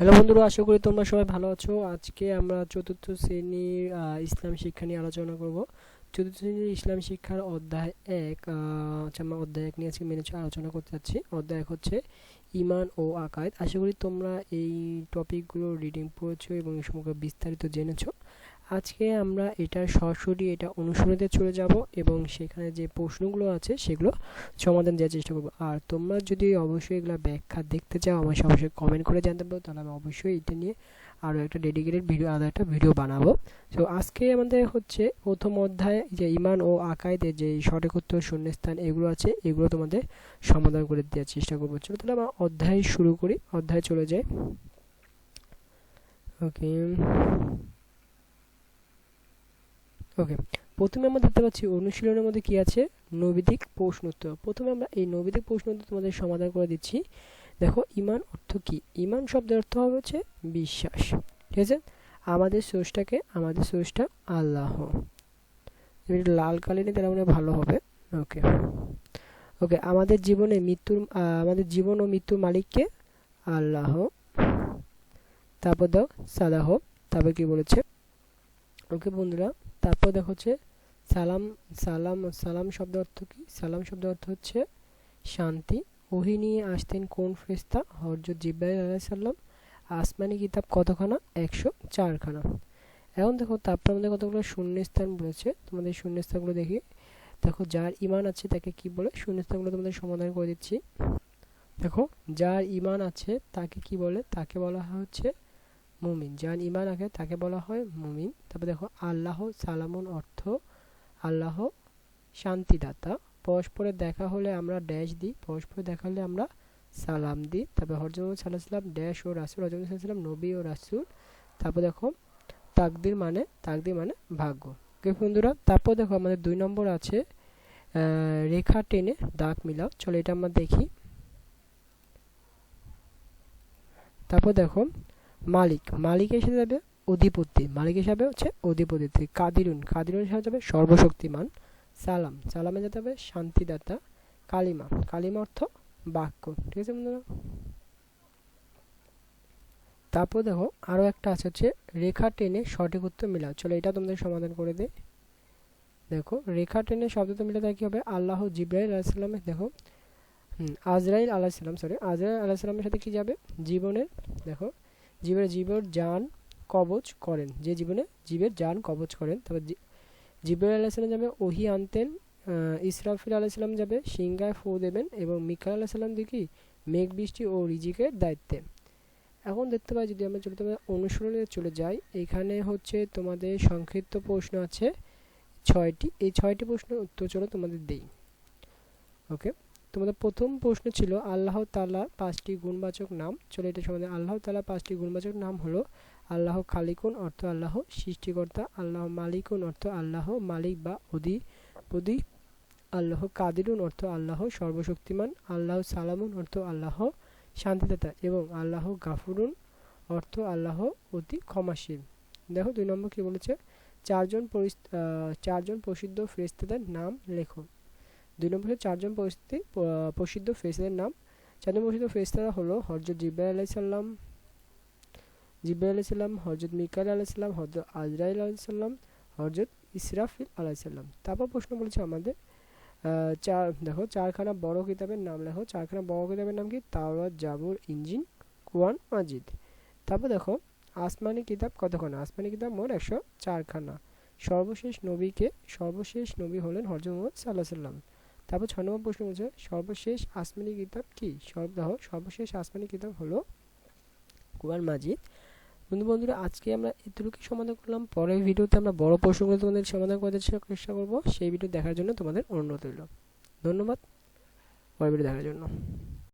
Hello বন্ধুরা, আশা করি তোমরা সবাই ভালো আছো। আজকে আমরা চতুর্থ শ্রেণির ইসলাম শিক্ষা নিয়ে আলোচনা করব। চতুর্থ শ্রেণির ইসলাম শিক্ষার অধ্যায় এক আচ্ছা আমরা অধ্যায় এক নিয়ে আজকে মেনে আলোচনা করতে যাচ্ছি। অধ্যায় এক হচ্ছে ইমান ও আকায়দ আশা করি তোমরা এই টপিকগুলো রিডিং পড়েছো এবং এই সম্পর্কে বিস্তারিত জেনেছো। আজকে আমরা এটা সরাসরি এটা অনুসরণে চলে যাব এবং সেখানে যে প্রশ্নগুলো আছে সেগুলো সমাধান দেওয়ার চেষ্টা করব। আর তোমরা যদি অবশ্যই এগুলো ব্যাখ্যা দেখতে চাও সাথে অবশ্যই কমেন্ট করে জানতে পারো। তাহলে আমি অবশ্যই এটা নিয়ে আরও একটা ডেডিকেটেড ভিডিও আলাদা একটা ভিডিও বানাবো। তো আজকে আমাদের হচ্ছে প্রথম অধ্যায় যে ইমান ও আকাইদের যে সঠিক উত্তর, শূন্যস্থান এগুলো আছে, এগুলো তোমাদের সমাধান করে দেওয়ার চেষ্টা করব। চলো তাহলে আমরা অধ্যায় শুরু করি। অধ্যায় চলে যাই। ওকে ওকে প্রথমে আমরা দেখতে পাচ্ছি অনুশীলনের মধ্যে কি আছে? নৈবেদিক প্রশ্ন উত্তর। প্রথমে আমরা এই নৈবেদিক প্রশ্ন উত্তর তোমাদের সমাধান করে দিচ্ছি। দেখো, ইমান অর্থ কি? ইমান শব্দের অর্থ হবে হচ্ছে বিশ্বাস। ঠিক আছে? আমাদের সোর্সটাকে আমাদের সোর্সটা আল্লাহ। লাল কালি নিয়ে তাহলে মনে ভালো হবে। ওকে ওকে আমাদের জীবনে মৃত্যুর আমাদের জীবন ও মৃত্যুর মালিককে আল্লাহ। তারপর দাও সালাহ তারপর কি বলেছে? ওকে বন্ধুরা তারপর দেখো হচ্ছে সালাম সালাম সালাম শব্দ অর্থ কি? সালাম শব্দ অর্থ হচ্ছে শান্তি। ওহি নিয়ে আসতেন কোন ফেরেশতা? হরজত জিব্রাইল আলাইহিস সাল্লাম আসমানি কিতাব কতখানা? একশো চারখানা। এখন দেখো তারপর আমাদের কতগুলো শূন্যস্থান বলেছে? তোমাদের শূন্যস্থানগুলো দেখি। দেখো, যার ইমান আছে তাকে কি বলে? শূন্যস্থানগুলো তোমাদের সমাধান করে দিচ্ছি। দেখো, যার ইমান আছে তাকে কি বলে? তাকে বলা হচ্ছে মুমিন। যার ইমান আছে তাকে বলা হয় মুমিন। তারপর দেখো, আল্লাহ সালামুন অর্থ আল্লাহ শান্তিদাতা। পরস্পরের দেখা হলে আমরা ড্যাশ দিই, পরস্পরে দেখা হলে আমরা সালাম দিই। তারপর হরজম সাল্লাহ সাল্লাম ড্যাশ ও রাসুল হরজম সাল্লাম নবী ও রাসুল। তারপর দেখো, তাকদির মানে তাকদির মানে ভাগ্য। ওকে বন্ধুরা, তারপর দেখো আমাদের দুই নম্বর আছে রেখা টেনে দাগ মিলাও। চলো এটা আমরা দেখি। তারপর দেখো মালিক মালিক এসে যাবে অধিপতি, মালিক হিসাবে হচ্ছে অধিপতি কাদিরুন কাদিরুন হিসাবে যাবে সর্বশক্তিমান, সালাম, সালামে যেতে হবে শান্তিদাতা, কালিমা কালিমা অর্থ বাক্য, ঠিক আছে বন্ধুরা? তারপর দেখো আরও একটা আছে হচ্ছে রেখা টেনে সঠিক উত্তর মিলাও, চলো এটা তোমাদের সমাধান করে দে দেখো রেখা টেনে শব্দ মিলে দেয় কি হবে? আল্লাহ জিব্রাইল আলাইসাল্লামের দেখো আজরাইল আলাইসাল্লাম সরি আজরাইল আলাইসাল্লামের সাথে কি যাবে? জীবনের, দেখো জীবের জীবের যান কবচ করেন। যে জীবনে জীবের যান কবচ করেন জি- জিব্রাইল আলাইসাল্লাম যাবে, ওহি আনতেন ইসরাফিল আলাইসাল্লাম যাবে সিংগায় ফু দেবেন এবং মিকাল আলাইসাল্লাম দেখি মেঘ, বৃষ্টি ও রিজিকের দায়িত্বে। এখন দেখতে পাই, যদি আমরা চলে তোমাদের অনুসরণে চলে যাই, এখানে হচ্ছে তোমাদের সংক্ষিপ্ত প্রশ্ন আছে ছয়টি। এই ছয়টি প্রশ্নের উত্তর চলো তোমাদের দেই। ওকে তোমাদের প্রথম প্রশ্ন ছিল আল্লাহ তালা পাঁচটি গুণবাচক নাম। চলে এটা সম্বন্ধে আল্লাহ তালা পাঁচটি গুণবাচক নাম হলো আল্লাহ খালিকুন অর্থ আল্লাহ, সৃষ্টিকর্তা আল্লাহ মালিকুন অর্থ আল্লাহ, মালিক বা অধিপতি আল্লাহ কাদিরুন অর্থ আল্লাহ, সর্বশক্তিমান আল্লাহ সালামুন অর্থ আল্লাহ, শান্তিদাতা এবং আল্লাহ গাফুরুন অর্থ আল্লাহ অতি ক্ষমাশীল। দেখো দুই নম্বর কি বলেছে? চারজন চারজন প্রসিদ্ধ ফেরেস্তাদের নাম লেখো। দুই নম্বর চারজন পরিস্থিতি প্রসিদ্ধ ফেরেস্তাদের নাম। চারজন প্রসিদ্ধ ফেরেস্তারা হলো হরজত জিব্রাইল আলাইহিস সাল্লাম জিব্রাইল আলাইহিস সাল্লাম হরজত মিকাইল আলাইহিস সাল্লাম হরজত আজরাইল আলাইহিস সাল্লাম হরজত ইসরাফিল আলাইহিস সাল্লাম তারপর প্রশ্ন বলেছে আমাদের চার, দেখো চারখানা বড় কিতাবের নাম লেখো। চারখানা বড় কিতাবের নাম কি? তাওরাত, জাবুর ইঞ্জিন কুরআন, মাজিদ। তারপর দেখো, আসমানি কিতাব কতখানা? আসমানি কিতাব মোট একশো চারখানা। সর্বশেষ নবীকে, সর্বশেষ নবী হলেন হরজত মোহাম্মদ সাল্লাহ সাল্লাম। তারপর ছয় নম্বর প্রশ্ন বলছে, সর্বশেষ আসমানি কিতাব কি? সর্বদাহ সর্বশেষ আসমানি কিতাব হলো কুরআন মাজিদ। বন্ধু বন্ধুরা, আজকে আমরা এতটুকু সমাধান করলাম। পরের ভিডিওতে আমরা বড় প্রশ্নগুলো তোমাদের সমাধান করার চেষ্টা করব। সেই ভিডিও দেখার জন্য তোমাদের অনুরোধ রইল। ধন্যবাদ। পরের ভিডিও দেখার জন্য।